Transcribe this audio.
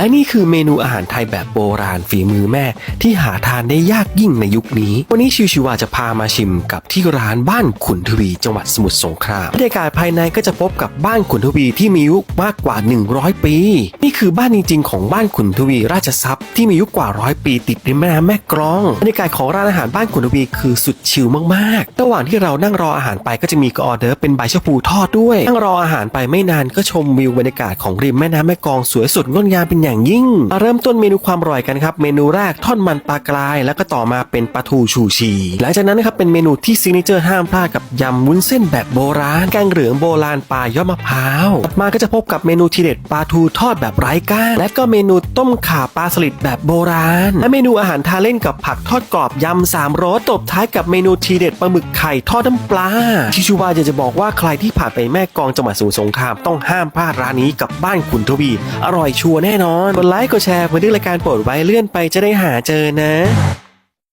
และนี่คือเมนูอาหารไทยแบบโบราณฝีมือแม่ ที่หาทานได้ยากยิ่งในยุคนี้ วันนี้ชิวชิวาจะพามาชิมกับที่ร้านบ้านขุนทวี จังหวัดสมุทรสงครามบรรยากาศภายในก็จะพบกับบ้านขุนทวีที่มีอายุมากกว่า 100 ปี นี่คือบ้านจริงๆ ของบ้านขุนทวีราชทรัพย์ที่มีอายุกว่าร้อยปีติดริมแม่น้ำแม่กลองบรรยากาศของร้านอาหารบ้านขุนทวีคือสุดชิลมากๆ ระหว่างที่เรานั่งรออาหารไปก็จะมีกออเดอร์เป็นใบชะพูทอดด้วย นั่งรออาหารไปไม่นานก็ชมวิวบรรยากาศของริมแม่น้ำแม่กลองสวยสดงดงามเป็นอย่างยิ่งเริ่มต้นเมนูความอร่อยกันครับ เมนูแรกทอดมันปลากราย แล้วก็ต่อมาเป็นปลาทูชูชี หลังจากนั้นนะครับเป็นเมนูที่ซิกเนเจอร์ห้ามพลาดกับยำวุ้นเส้นแบบโบราณแกงเหลืองโบราณปลายอดมะพร้าวถัดมาก็จะพบกับเมนูทีเด็ดปลาทูทอดแบบไร้ก้างและก็เมนูต้มข่าปลาสลิดแบบโบราณ และเมนูอาหารทาเล่นกับผักทอดกรอบยำสามรสตบท้ายกับเมนูทีเด็ดปลาหมึกไข่ทอดน้ำปลาชิชูวาอยากจะบอกว่าใครที่ผ่านไปแม่กองจังหวัดสมุทรสงครามต้องห้ามพลาดร้านนี้กับบ้านขุนทวี อร่อยชัวร์แน่นอน กดไลค์ กดแชร์เพื่อดึงรายการโปรดไว้เลื่อนไปจะได้หาเจอนะ